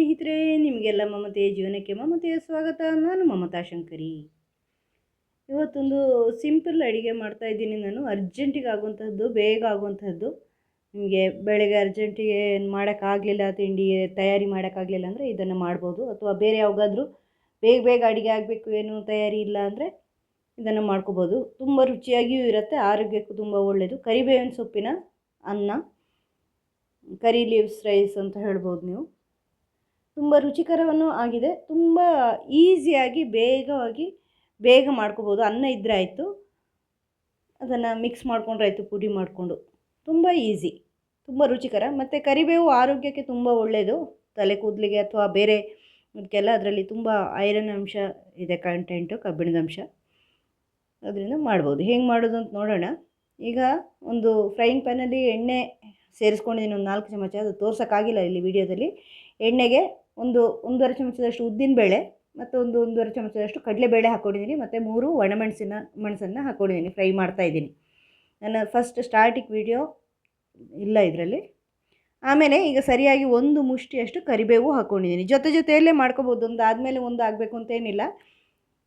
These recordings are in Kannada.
ಸ್ನೇಹಿತರೆ, ನಿಮಗೆಲ್ಲ ಮಮತೆಯ ಜೀವನಕ್ಕೆ ಮಮತೆಯ ಸ್ವಾಗತ. ನಾನು ಮಮತಾ ಶಂಕರಿ. ಇವತ್ತೊಂದು ಸಿಂಪಲ್ ಅಡುಗೆ ಮಾಡ್ತಾ ಇದ್ದೀನಿ. ನಾನು ಅರ್ಜೆಂಟಿಗೆ ಆಗುವಂಥದ್ದು ಬೇಗ ಆಗುವಂಥದ್ದು ನಿಮಗೆ ಬೆಳಗ್ಗೆ ಅರ್ಜೆಂಟಿಗೆ ಮಾಡೋಕ್ಕಾಗಲಿಲ್ಲ ತಿಂಡಿ ತಯಾರಿ ಮಾಡೋಕ್ಕಾಗಲಿಲ್ಲ ಅಂದರೆ ಇದನ್ನು ಮಾಡ್ಬೋದು. ಅಥವಾ ಬೇರೆ ಯಾವಾಗಾದರೂ ಬೇಗ ಬೇಗ ಅಡುಗೆ ಆಗಬೇಕು, ಏನು ತಯಾರಿ ಇಲ್ಲ ಅಂದರೆ ಇದನ್ನು ಮಾಡ್ಕೋಬೋದು. ತುಂಬ ರುಚಿಯಾಗಿಯೂ ಇರುತ್ತೆ, ಆರೋಗ್ಯಕ್ಕೂ ತುಂಬ ಒಳ್ಳೆಯದು ಕರಿಬೇವಿನ ಸೊಪ್ಪಿನ ಅನ್ನ, ಕರಿ ಲೀವ್ಸ್ ರೈಸ್ ಅಂತ ಹೇಳ್ಬೋದು ನೀವು. ತುಂಬ ರುಚಿಕರವನ್ನು ಆಗಿದೆ. ತುಂಬ ಈಸಿಯಾಗಿ, ಬೇಗವಾಗಿ, ಬೇಗ ಮಾಡ್ಕೋಬೋದು. ಅನ್ನ ಇದ್ದರೆ ಆಯಿತು. ಅದನ್ನು ಮಿಕ್ಸ್ ಮಾಡಿಕೊಂಡ್ರೆ ಆಯಿತು, ಪುಡಿ ಮಾಡಿಕೊಂಡು. ತುಂಬ ಈಸಿ, ತುಂಬ ರುಚಿಕರ. ಮತ್ತು ಕರಿಬೇವು ಆರೋಗ್ಯಕ್ಕೆ ತುಂಬ ಒಳ್ಳೆಯದು ತಲೆ ಕೂದಲಿಗೆ ಅಥವಾ ಬೇರೆ ಅದಕ್ಕೆಲ್ಲ ಅದರಲ್ಲಿ ತುಂಬ ಐರನ್ ಅಂಶ ಇದೆ ಕಂಟೆಂಟು ಕಬ್ಬಿಣದ ಅಂಶ. ಅದರಿಂದ ಮಾಡ್ಬೋದು. ಹೆಂಗೆ ಮಾಡೋದು ಅಂತ ನೋಡೋಣ. ಈಗ ಒಂದು ಫ್ರೈಯಿಂಗ್ ಪ್ಯಾನಲ್ಲಿ ಎಣ್ಣೆ ಸೇರಿಸ್ಕೊಂಡಿದ್ದೀನಿ, ಒಂದು ನಾಲ್ಕು ಚಮಚ, ಅದು ತೋರ್ಸೋಕ್ಕಾಗಿಲ್ಲ ಇಲ್ಲಿ ವಿಡಿಯೋದಲ್ಲಿ. ಎಣ್ಣೆಗೆ ಒಂದು ಒಂದೂವರೆ ಚಮಚದಷ್ಟು ಉದ್ದಿನಬೇಳೆ ಮತ್ತು ಒಂದು ಒಂದೂವರೆ ಚಮಚದಷ್ಟು ಕಡಲೆಬೇಳೆ ಹಾಕ್ಕೊಂಡಿದ್ದೀನಿ ಮತ್ತು ಮೂರು ಒಣಮೆಣಸಿನ, ಮೆಣಸನ್ನು ಹಾಕ್ಕೊಂಡಿದ್ದೀನಿ, ಫ್ರೈ ಮಾಡ್ತಾ ಇದ್ದೀನಿ. ನನ್ನ ಫಸ್ಟ್ ಸ್ಟಾರ್ಟಿಂಗ್ ವಿಡಿಯೋ ಇಲ್ಲ ಇದರಲ್ಲಿ. ಆಮೇಲೆ ಈಗ ಸರಿಯಾಗಿ ಒಂದು ಮುಷ್ಟಿಯಷ್ಟು ಕರಿಬೇವು ಹಾಕ್ಕೊಂಡಿದ್ದೀನಿ. ಜೊತೆ ಜೊತೆಯಲ್ಲೇ ಮಾಡ್ಕೋಬೋದು, ಒಂದು ಆದಮೇಲೆ ಒಂದು ಆಗಬೇಕು ಅಂತೇನಿಲ್ಲ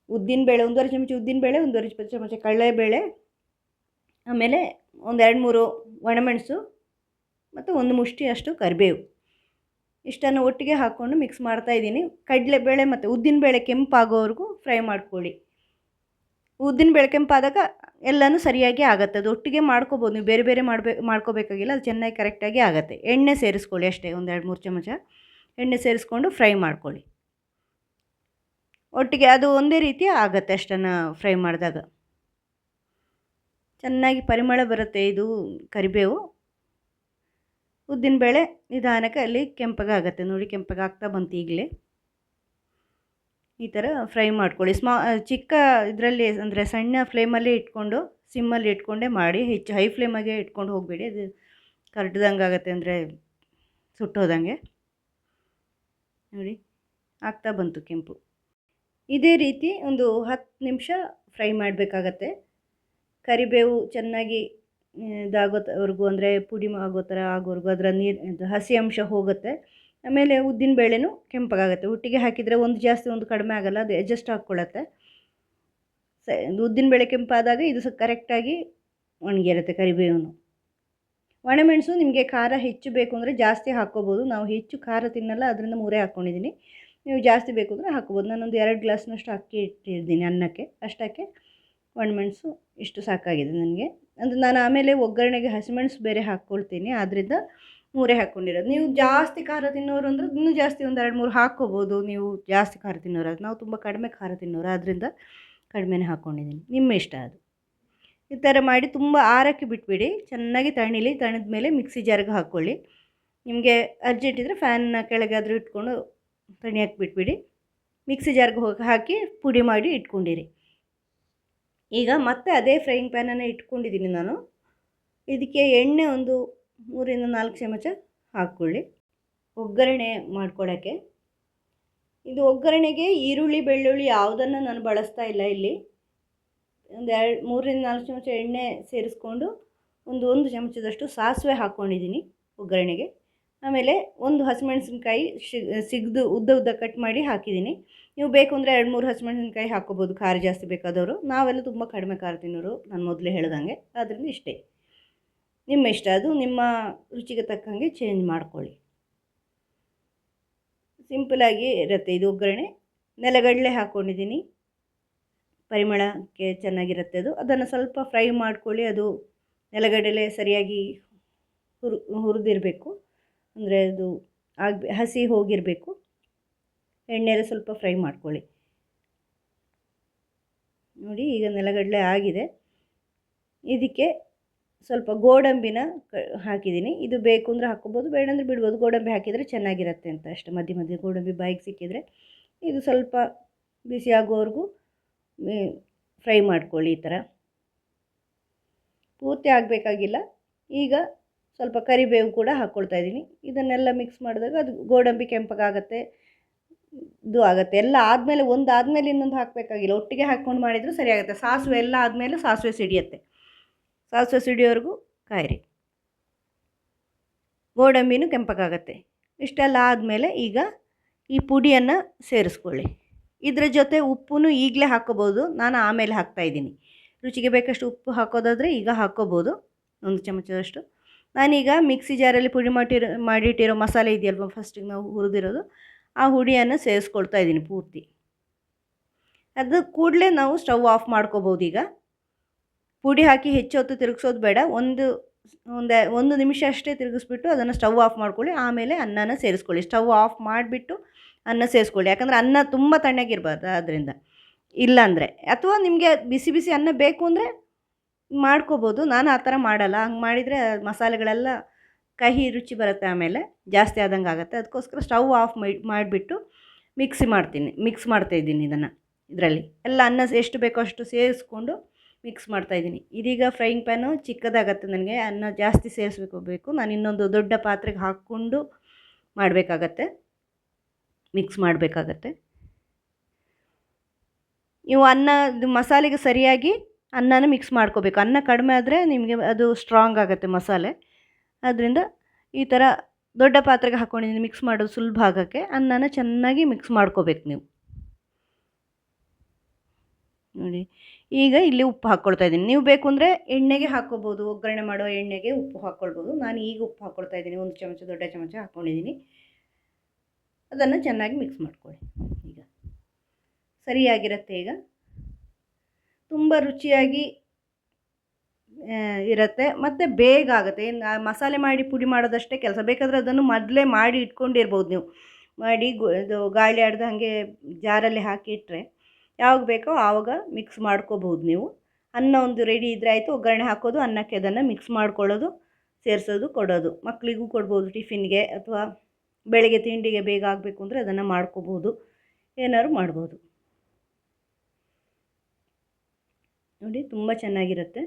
ಉದ್ದಿನಬೇಳೆ ಒಂದೂವರೆ ಚಮಚ ಉದ್ದಿನಬೇಳೆ ಒಂದೂವರೆ ಚಮಚ ಕಡಲೆಬೇಳೆ, ಆಮೇಲೆ ಒಂದು ಎರಡು ಮೂರು ಒಣಮೆಣಸು ಮತ್ತು ಒಂದು ಮುಷ್ಟಿಯಷ್ಟು ಕರಿಬೇವು. ಇಷ್ಟನ್ನು ಒಟ್ಟಿಗೆ ಹಾಕ್ಕೊಂಡು ಮಿಕ್ಸ್ ಮಾಡ್ತಾ ಮಾಡ್ತಾಯಿದ್ದೀನಿ ಕಡಲೆಬೇಳೆ ಮತ್ತು ಉದ್ದಿನಬೇಳೆ ಕೆಂಪಾಗೋವರೆಗೂ ಫ್ರೈ ಮಾಡ್ಕೊಳ್ಳಿ. ಉದ್ದಿನಬೇಳೆ ಕೆಂಪಾದಾಗ ಎಲ್ಲನೂ ಸರಿಯಾಗಿ ಆಗುತ್ತೆ. ಅದು ಒಟ್ಟಿಗೆ ಮಾಡ್ಕೋಬೋದು. ನೀವು ಬೇರೆ ಬೇರೆ ಮಾಡಬೇಕು ಮಾಡ್ಕೋಬೇಕಾಗಿಲ್ಲ. ಅದು ಚೆನ್ನಾಗಿ ಕರೆಕ್ಟಾಗಿ ಆಗುತ್ತೆ. ಎಣ್ಣೆ ಸೇರಿಸ್ಕೊಳ್ಳಿ ಅಷ್ಟೇ. ಒಂದು ಎರಡು ಮೂರು ಚಮಚ ಎಣ್ಣೆ ಸೇರಿಸ್ಕೊಂಡು ಫ್ರೈ ಮಾಡ್ಕೊಳ್ಳಿ. ಒಟ್ಟಿಗೆ ಅದು ಒಂದೇ ರೀತಿ ಆಗುತ್ತೆ ಅಷ್ಟನ್ನು ಫ್ರೈ ಮಾಡಿದಾಗ. ಚೆನ್ನಾಗಿ ಪರಿಮಳ ಬರುತ್ತೆ ಇದು ಕರಿಬೇವು. ಉದ್ದಿನಬೇಳೆ ನಿಧಾನಕ್ಕೆ ಅಲ್ಲಿ ಕೆಂಪಗಾಗತ್ತೆ. ನೋಡಿ ಕೆಂಪಗಾಗ್ತಾ ಬಂತು ಈಗಲೇ. ಈ ಥರ ಫ್ರೈ ಮಾಡ್ಕೊಳ್ಳಿ. ಸ್ಮಾ ಚಿಕ್ಕ ಇದರಲ್ಲಿ ಅಂದರೆ ಸಣ್ಣ ಫ್ಲೇಮಲ್ಲೇ ಇಟ್ಕೊಂಡು, ಸಿಮ್ಮಲ್ಲಿ ಇಟ್ಕೊಂಡೇ ಮಾಡಿ, ಹೆಚ್ಚು ಹೈ ಫ್ಲೇಮಾಗೆ ಇಟ್ಕೊಂಡು ಹೋಗಬೇಡಿ. ಅದು ಕರ್ಡ್ದಂಗೆ ಆಗುತ್ತೆ ಅಂದರೆ ಸುಟ್ಟೋದಂಗೆ. ನೋಡಿ, ಆಗ್ತಾ ಬಂತು ಕೆಂಪು. ಇದೇ ರೀತಿ ಒಂದು ಹತ್ತು ನಿಮಿಷ ಫ್ರೈ ಮಾಡಬೇಕಾಗತ್ತೆ. ಕರಿಬೇವು ಚೆನ್ನಾಗಿ ಇದಾಗೋವರೆಗೂ ಅಂದರೆ ಪುಡಿ ಆಗೋ ಥರ ಆಗೋವರೆಗೂ ಅದರ ನೀರು ಹಸಿ ಅಂಶ ಹೋಗುತ್ತೆ. ಆಮೇಲೆ ಉದ್ದಿನ ಬೇಳೆನೂ ಕೆಂಪಗಾಗುತ್ತೆ ಒಟ್ಟಿಗೆ ಹಾಕಿದರೆ ಒಂದು ಜಾಸ್ತಿ ಒಂದು ಕಡಿಮೆ ಆಗೋಲ್ಲ, ಅದು ಅಡ್ಜಸ್ಟ್ ಹಾಕ್ಕೊಳ್ಳುತ್ತೆ ಸ, ಉದ್ದಿನ ಬೇಳೆ ಕೆಂಪಾದಾಗ ಇದು ಸ ಕರೆಕ್ಟಾಗಿ ಒಣಗಿರುತ್ತೆ ಕರಿಬೇವು ಒಣಮೆಣಸು ನಿಮಗೆ ಖಾರ ಹೆಚ್ಚು ಬೇಕು ಅಂದರೆ ಜಾಸ್ತಿ ಹಾಕ್ಕೋಬೋದು. ನಾವು ಹೆಚ್ಚು ಖಾರ ತಿನ್ನಲ್ಲ, ಅದರಿಂದ ಮೂರೇ ಹಾಕ್ಕೊಂಡಿದ್ದೀನಿ ನೀವು ಜಾಸ್ತಿ ಬೇಕು ಅಂದರೆ ಹಾಕ್ಕೋಬೋದು. ನಾನೊಂದು ಎರಡು ಗ್ಲಾಸ್ನಷ್ಟು ಅಕ್ಕಿ ಇಟ್ಟಿದ್ದೀನಿ ಅನ್ನಕ್ಕೆ, ಅಷ್ಟಕ್ಕೆ ಒಣಮೆಣಸು ಇಷ್ಟು ಸಾಕಾಗಿದೆ ನನಗೆ. ಅಂದರೆ ನಾನು ಆಮೇಲೆ ಒಗ್ಗರಣೆಗೆ ಹಸಿಮೆಣಸು ಬೇರೆ ಹಾಕ್ಕೊಳ್ತೀನಿ. ಆದ್ದರಿಂದ ಮೂರೇ ಹಾಕ್ಕೊಂಡಿರೋದು. ನೀವು ಜಾಸ್ತಿ ಖಾರ ತಿನ್ನೋರು ಅಂದರೆ ಇನ್ನೂ ಜಾಸ್ತಿ ಒಂದು ಎರಡು ಮೂರು ಹಾಕ್ಕೋಬೋದು. ನೀವು ಜಾಸ್ತಿ ಖಾರ ತಿನ್ನೋರು ಅದು ನಾವು ತುಂಬ ಕಡಿಮೆ ಖಾರ ತಿನ್ನೋರು ಆದ್ದರಿಂದ ಕಡಿಮೆನೇ ಹಾಕ್ಕೊಂಡಿದ್ದೀನಿ. ನಿಮ್ಮ ಇಷ್ಟ ಅದು. ಈ ಥರ ಮಾಡಿ ತುಂಬ ಆರಕ್ಕೆ ಬಿಟ್ಬಿಡಿ. ಚೆನ್ನಾಗಿ ತಣಿಲಿ ತಣಿದ ಮೇಲೆ ಮಿಕ್ಸಿ ಜಾರ್ಗೆ ಹಾಕ್ಕೊಳ್ಳಿ. ನಿಮಗೆ ಅರ್ಜೆಂಟ್ ಇದ್ದರೆ ಫ್ಯಾನ್ನ ಕೆಳಗಾದರೂ ಇಟ್ಕೊಂಡು ತಣಿಯಕ್ಕೆ ಬಿಟ್ಬಿಡಿ. ಮಿಕ್ಸಿ ಜಾರ್ಗೆ ಹೋಗಿ ಹಾಕಿ ಪುಡಿ ಮಾಡಿ ಇಟ್ಕೊಂಡಿರಿ. ಈಗ ಮತ್ತೆ ಅದೇ ಫ್ರೈಯಿಂಗ್ ಪ್ಯಾನನ್ನು ಇಟ್ಕೊಂಡಿದ್ದೀನಿ ನಾನು. ಇದಕ್ಕೆ ಎಣ್ಣೆ ಒಂದು ಮೂರಿಂದ ನಾಲ್ಕು ಚಮಚ ಹಾಕ್ಕೊಳ್ಳಿ. ಒಗ್ಗರಣೆ ಮಾಡ್ಕೊಳ್ಳೋಕ್ಕೆ ಇದು ಒಗ್ಗರಣೆಗೆ ಈರುಳ್ಳಿ, ಬೆಳ್ಳುಳ್ಳಿ ಯಾವುದನ್ನು ನಾನು ಬಳಸ್ತಾ ಇಲ್ಲ ಇಲ್ಲಿ. ಒಂದು ಎರಡು ಮೂರರಿಂದ ನಾಲ್ಕು ಚಮಚ ಎಣ್ಣೆ ಸೇರಿಸ್ಕೊಂಡು ಒಂದು ಒಂದು ಚಮಚದಷ್ಟು ಸಾಸಿವೆ ಹಾಕ್ಕೊಂಡಿದ್ದೀನಿ ಒಗ್ಗರಣೆಗೆ. ಆಮೇಲೆ ಒಂದು ಹಸಿಮೆಣಸಿನ್ಕಾಯಿ ಸಿಗ್ದು ಉದ್ದ ಉದ್ದ ಕಟ್ ಮಾಡಿ ಹಾಕಿದ್ದೀನಿ. ನೀವು ಬೇಕು ಅಂದರೆ ಎರಡು ಮೂರು ಹಸಿಮೆಣಸಿನ್ಕಾಯಿ ಹಾಕ್ಕೋಬೋದು ಖಾರ ಜಾಸ್ತಿ ಬೇಕಾದವರು. ನಾವೆಲ್ಲ ತುಂಬ ಕಡಿಮೆ ಖಾರ ತಿನ್ನೋರು. ನಾನು ಮೊದಲೇ ಹೇಳ್ದಂಗೆ. ಆದ್ದರಿಂದ ಇಷ್ಟೇ. ನಿಮ್ಮ ಇಷ್ಟ. ಅದು ನಿಮ್ಮ ರುಚಿಗೆ ತಕ್ಕಂಗೆ ಚೇಂಜ್ ಮಾಡ್ಕೊಳ್ಳಿ. ಸಿಂಪಲಾಗಿ ಇರುತ್ತೆ. ಇದು ಒಗ್ಗರಣೆ. ನೆಲಗಡಲೆ ಹಾಕ್ಕೊಂಡಿದ್ದೀನಿ ಪರಿಮಳಕ್ಕೆ ಚೆನ್ನಾಗಿರುತ್ತೆ ಅದು. ಅದನ್ನು ಸ್ವಲ್ಪ ಫ್ರೈ ಮಾಡ್ಕೊಳ್ಳಿ. ಅದು ನೆಲಗಡಲೆ ಸರಿಯಾಗಿ ಹುರು, ಹುರಿದಿರಬೇಕು. ಅಂದರೆ ಅದು ಆಗಿ ಹಸಿ ಹೋಗಿರಬೇಕು. ಎಣ್ಣೆಯಲ್ಲಿ ಸ್ವಲ್ಪ ಫ್ರೈ ಮಾಡ್ಕೊಳ್ಳಿ. ನೋಡಿ ಈಗ ನೆಲಗಡಲೆ ಆಗಿದೆ. ಇದಕ್ಕೆ ಸ್ವಲ್ಪ ಗೋಡಂಬಿನ ಕ ಹಾಕಿದ್ದೀನಿ. ಇದು ಬೇಕು ಅಂದರೆ ಹಾಕ್ಕೊಬೋದು, ಬೇಡ ಅಂದರೆ ಬಿಡ್ಬೋದು. ಗೋಡಂಬಿ ಹಾಕಿದರೆ ಚೆನ್ನಾಗಿರುತ್ತೆ ಅಂತ ಅಷ್ಟೇ. ಮಧ್ಯೆ ಮಧ್ಯೆ ಗೋಡಂಬಿ ಬಾಯಿಗೆ ಸಿಕ್ಕಿದರೆ ಇದು ಸ್ವಲ್ಪ ಬಿಸಿ ಆಗೋವರೆಗೂ ಫ್ರೈ ಮಾಡ್ಕೊಳ್ಳಿ ಈ ಥರ. ಪೂರ್ತಿ ಆಗಬೇಕಾಗಿಲ್ಲ. ಈಗ ಸ್ವಲ್ಪ ಕರಿಬೇವು ಕೂಡ ಹಾಕ್ಕೊಳ್ತಾ ಇದ್ದೀನಿ. ಇದನ್ನೆಲ್ಲ ಮಿಕ್ಸ್ ಮಾಡಿದಾಗ ಅದು ಗೋಡಂಬಿ ಕೆಂಪಗಾಗತ್ತೆ, ಇದು ಆಗುತ್ತೆ. ಎಲ್ಲ ಆದಮೇಲೆ ಒಂದು ಆದಮೇಲೆ ಇನ್ನೊಂದು ಹಾಕಬೇಕಾಗಿಲ್ಲ. ಒಟ್ಟಿಗೆ ಹಾಕ್ಕೊಂಡು ಮಾಡಿದರೂ ಸರಿಯಾಗುತ್ತೆ. ಸಾಸಿವೆ ಎಲ್ಲ ಆದಮೇಲೆ ಸಾಸಿವೆ ಸಿಡಿಯುತ್ತೆ. ಸಾಸಿವೆ ಸಿಡಿಯೋವರೆಗೂ ಕಾಯಿರಿ. ಗೋಡಂಬಿನೂ ಕೆಂಪಗಾಗತ್ತೆ. ಇಷ್ಟೆಲ್ಲ ಆದಮೇಲೆ ಈಗ ಈ ಪುಡಿಯನ್ನು ಸೇರಿಸ್ಕೊಳ್ಳಿ. ಇದರ ಜೊತೆ ಉಪ್ಪು ಈಗಲೇ ಹಾಕ್ಕೋಬೋದು ನಾನು ಆಮೇಲೆ ಹಾಕ್ತಾಯಿದ್ದೀನಿ ರುಚಿಗೆ ಬೇಕಷ್ಟು ಉಪ್ಪು ಹಾಕೋದಾದರೆ ಈಗ ಹಾಕ್ಕೋಬೋದು ಒಂದು ಚಮಚದಷ್ಟು. ನಾನೀಗ ಮಿಕ್ಸಿ ಜಾರಲ್ಲಿ ಪುಡಿ ಮಾಡಿರೋ ಮಾಡಿಟ್ಟಿರೋ ಮಸಾಲೆ ಇದೆಯಲ್ವ ಫಸ್ಟಿಗೆ ನಾವು ಹುರಿದಿರೋದು, ಆ ಹುಡಿಯನ್ನು ಸೇರಿಸ್ಕೊಳ್ತಾ ಇದ್ದೀನಿ ಪೂರ್ತಿ. ಅದು ಕೂಡಲೇ ನಾವು ಸ್ಟವ್ ಆಫ್ ಮಾಡ್ಕೋಬೋದು ಈಗ. ಪುಡಿ ಹಾಕಿ ಹೆಚ್ಚು ಹೊತ್ತು ತಿರುಗಿಸೋದು ಬೇಡ, ಒಂದು ಒಂದು ಒಂದು ನಿಮಿಷ ಅಷ್ಟೇ ತಿರುಗಿಸ್ಬಿಟ್ಟು ಅದನ್ನು ಸ್ಟವ್ ಆಫ್ ಮಾಡ್ಕೊಳ್ಳಿ, ಆಮೇಲೆ ಅನ್ನನ ಸೇರಿಸ್ಕೊಳ್ಳಿ. ಸ್ಟವ್ ಆಫ್ ಮಾಡಿಬಿಟ್ಟು ಅನ್ನ ಸೇರಿಸ್ಕೊಳ್ಳಿ, ಯಾಕಂದರೆ ಅನ್ನ ತುಂಬ ತಣ್ಣಗಿರಬಾರ್ದು ಅದರಿಂದ ಇಲ್ಲಾಂದರೆ, ಅಥವಾ ನಿಮಗೆ ಬಿಸಿ ಬಿಸಿ ಅನ್ನ ಬೇಕು ಅಂದರೆ ಮಾಡ್ಕೋಬೋದು. ನಾನು ಆ ಥರ ಮಾಡಲ್ಲ. ಹಂಗೆ ಮಾಡಿದರೆ ಮಸಾಲೆಗಳೆಲ್ಲ ಕಹಿ ರುಚಿ ಬರುತ್ತೆ ಆಮೇಲೆ, ಜಾಸ್ತಿ ಆದಂಗೆ ಆಗುತ್ತೆ. ಅದಕ್ಕೋಸ್ಕರ ಸ್ಟವ್ ಆಫ್ ಮಾಡಿಬಿಟ್ಟು ಮಿಕ್ಸಿ ಮಾಡ್ತೀನಿ. ಮಿಕ್ಸ್ ಮಾಡ್ತಾ ಇದ್ದೀನಿ ಇದನ್ನು, ಇದರಲ್ಲಿ. ಎಲ್ಲ ಅನ್ನ ಎಷ್ಟು ಬೇಕೋ ಅಷ್ಟು ಸೇರಿಸ್ಕೊಂಡು ಮಿಕ್ಸ್ ಮಾಡ್ತಾ ಇದ್ದೀನಿ. ಇದೀಗ ಫ್ರೈಯಿಂಗ್ ಪ್ಯಾನು ಚಿಕ್ಕದಾಗತ್ತೆ ನನಗೆ. ಅನ್ನ ಜಾಸ್ತಿ ಸೇರಿಸ್ಬೇಕು ಬೇಕು. ನಾನು ಇನ್ನೊಂದು ದೊಡ್ಡ ಪಾತ್ರೆಗೆ ಹಾಕ್ಕೊಂಡು ಮಾಡಬೇಕಾಗತ್ತೆ. ಮಿಕ್ಸ್ ಮಾಡಬೇಕಾಗತ್ತೆ. ನೀವು ಅನ್ನ ಮಸಾಲೆಗೆ ಸರಿಯಾಗಿ ಅನ್ನನ ಮಿಕ್ಸ್ ಮಾಡ್ಕೋಬೇಕು. ಅನ್ನ ಕಡಿಮೆ ಆದರೆ ನಿಮಗೆ ಅದು ಸ್ಟ್ರಾಂಗ್ ಆಗುತ್ತೆ ಮಸಾಲೆ. ಅದರಿಂದ ಈ ಥರ ದೊಡ್ಡ ಪಾತ್ರೆಗೆ ಹಾಕ್ಕೊಂಡಿದ್ದೀನಿ ಮಿಕ್ಸ್ ಮಾಡೋದು ಸುಲಭ ಆಗೋಕ್ಕೆ ಅನ್ನನ ಚೆನ್ನಾಗಿ ಮಿಕ್ಸ್ ಮಾಡ್ಕೋಬೇಕು ನೀವು. ನೋಡಿ, ಈಗ ಇಲ್ಲಿ ಉಪ್ಪು ಹಾಕ್ಕೊಳ್ತಾ ಇದ್ದೀನಿ. ನೀವು ಬೇಕು ಅಂದರೆ ಎಣ್ಣೆಗೆ ಹಾಕ್ಕೋಬೋದು ಒಗ್ಗರಣೆ ಮಾಡೋ ಎಣ್ಣೆಗೆ ಉಪ್ಪು ಹಾಕ್ಕೊಳ್ಬೋದು ನಾನು ಈಗ ಉಪ್ಪು ಹಾಕ್ಕೊಳ್ತಾ ಇದ್ದೀನಿ. ಒಂದು ಚಮಚ, ದೊಡ್ಡ ಚಮಚ ಹಾಕ್ಕೊಂಡಿದ್ದೀನಿ ಅದನ್ನು ಚೆನ್ನಾಗಿ ಮಿಕ್ಸ್ ಮಾಡ್ಕೊಳ್ಳಿ. ಈಗ ಸರಿಯಾಗಿರುತ್ತೆ ಈಗ? ತುಂಬ ರುಚಿಯಾಗಿ ಇರುತ್ತೆ. ಮತ್ತು ಬೇಗ ಆಗುತ್ತೆ. ಏನು ಮಸಾಲೆ ಮಾಡಿ ಪುಡಿ ಮಾಡೋದಷ್ಟೇ ಕೆಲಸ. ಬೇಕಾದರೆ ಅದನ್ನು ಮೊದಲೇ ಮಾಡಿ ಇಟ್ಕೊಂಡಿರ್ಬೋದು ನೀವು. ಮಾಡಿ ಇದು ಗಾಳಿ ಆಡ್ದು ಹಾಗೆ ಜಾರಲ್ಲಿ ಹಾಕಿಟ್ಟರೆ ಯಾವಾಗ ಬೇಕೋ ಆವಾಗ ಮಿಕ್ಸ್ ಮಾಡ್ಕೋಬೋದು ನೀವು. ಅನ್ನ ಒಂದು ರೆಡಿ ಇದ್ದರೆ ಆಯಿತು, ಒಗ್ಗರಣೆ ಹಾಕೋದು, ಅನ್ನಕ್ಕೆ ಅದನ್ನು ಮಿಕ್ಸ್ ಮಾಡ್ಕೊಳ್ಳೋದು, ಸೇರಿಸೋದು, ಕೊಡೋದು. ಮಕ್ಕಳಿಗೂ ಕೊಡ್ಬೋದು ಟಿಫಿನ್ಗೆ ಅಥವಾ ಬೆಳಗ್ಗೆ ತಿಂಡಿಗೆ ಬೇಗ ಆಗಬೇಕು ಅಂದರೆ ಅದನ್ನು ಮಾಡ್ಕೋಬೋದು. ಏನಾದ್ರು ಮಾಡ್ಬೋದು. ನೋಡಿ, ತುಂಬ ಚೆನ್ನಾಗಿರುತ್ತೆ.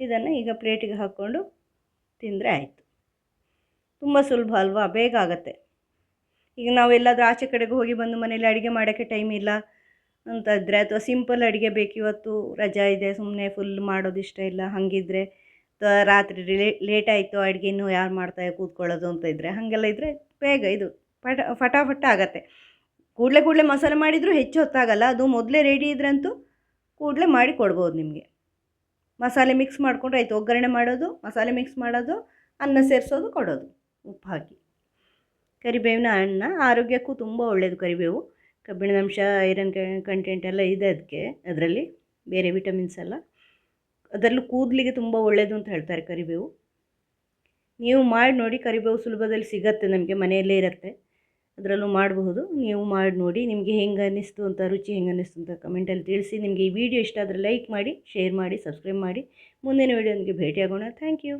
ಇದನ್ನು ಈಗ ಪ್ಲೇಟಿಗೆ ಹಾಕ್ಕೊಂಡು ತಿಂದರೆ ಆಯಿತು. ತುಂಬ ಸುಲಭ ಅಲ್ವಾ? ಬೇಗ ಆಗುತ್ತೆ. ಈಗ ನಾವೆಲ್ಲಾದರೂ ಆಚೆ ಕಡೆಗೆ ಹೋಗಿ ಬಂದು ಮನೇಲಿ ಅಡುಗೆ ಮಾಡೋಕ್ಕೆ ಟೈಮ್ ಇಲ್ಲ ಅಂತ ಇದ್ದರೆ ಅಥವಾ ಸಿಂಪಲ್ ಅಡುಗೆ ಬೇಕು, ಇವತ್ತು ರಜಾ ಇದೆ ಸುಮ್ಮನೆ ಫುಲ್ ಮಾಡೋದು ಇಷ್ಟ ಇಲ್ಲ, ಹಾಗಿದ್ರೆ ಅಥವಾ ರಾತ್ರಿ ಲೇಟ್ ಆಯಿತು ಅಡುಗೆನೂ ಯಾರು ಮಾಡ್ತಾ ಕೂತ್ಕೊಳ್ಳೋದು ಅಂತ ಇದ್ದರೆ ಹಾಗೆಲ್ಲ ಇದ್ದರೆ ಬೇಗ ಇದು ಪಟ, ಫಟಾಫಟ ಆಗತ್ತೆ. ಕೂಡಲೇ ಕೂಡಲೇ ಮಸಾಲೆ ಮಾಡಿದರೂ ಹೆಚ್ಚು ಹೊತ್ತಾಗಲ್ಲ, ಅದು ಮೊದಲೇ ರೆಡಿ ಇದ್ರಂತೂ ಕೂಡಲೇ ಮಾಡಿ ಕೊಡ್ಬೋದು ನಿಮಗೆ. ಮಸಾಲೆ ಮಿಕ್ಸ್ ಮಾಡಿಕೊಂಡ್ರೆ ಆಯಿತು, ಒಗ್ಗರಣೆ ಮಾಡೋದು, ಮಸಾಲೆ ಮಿಕ್ಸ್ ಮಾಡೋದು, ಅನ್ನ ಸೇರಿಸೋದು, ಕೊಡೋದು, ಉಪ್ಪು ಹಾಕಿ. ಕರಿಬೇವಿನ ಅನ್ನ ಆರೋಗ್ಯಕ್ಕೂ ತುಂಬ ಒಳ್ಳೆಯದು ಕರಿಬೇವು. ಕಬ್ಬಿಣದಂಶ ಐರನ್ ಕಂಟೆಂಟ್ ಎಲ್ಲ ಇದೆ ಅದಕ್ಕೆ ಅದರಲ್ಲಿ ಬೇರೆ ವಿಟಮಿನ್ಸ್ ಎಲ್ಲ. ಅದರಲ್ಲೂ ಕೂದಲಿಗೆ ತುಂಬ ಒಳ್ಳೆಯದು ಅಂತ ಹೇಳ್ತಾರೆ ಕರಿಬೇವು. ನೀವು ಮಾಡಿ ನೋಡಿ ಕರಿಬೇವು ಸುಲಭದಲ್ಲಿ ಸಿಗತ್ತೆ ನಮಗೆ, ಮನೆಯಲ್ಲೇ ಇರುತ್ತೆ. ಅದರಲ್ಲೂ ಮಾಡಬಹುದು. ನೀವು ಮಾಡಿ ನೋಡಿ ನಿಮಗೆ ಹೆಂಗೆ ಅನ್ನಿಸ್ತು ಅಂತ, ರುಚಿ ಹೆಂಗೆ ಅನ್ನಿಸ್ತು ಅಂತ ಕಮೆಂಟಲ್ಲಿ ತಿಳಿಸಿ. ನಿಮಗೆ ಈ ವಿಡಿಯೋ ಇಷ್ಟ ಆದರೆ ಲೈಕ್ ಮಾಡಿ ಶೇರ್ ಮಾಡಿ ಸಬ್ಸ್ಕ್ರೈಬ್ ಮಾಡಿ. ಮುಂದಿನ ವಿಡಿಯೋ ನಿಮಗೆ ಭೇಟಿಯಾಗೋಣ. Thank you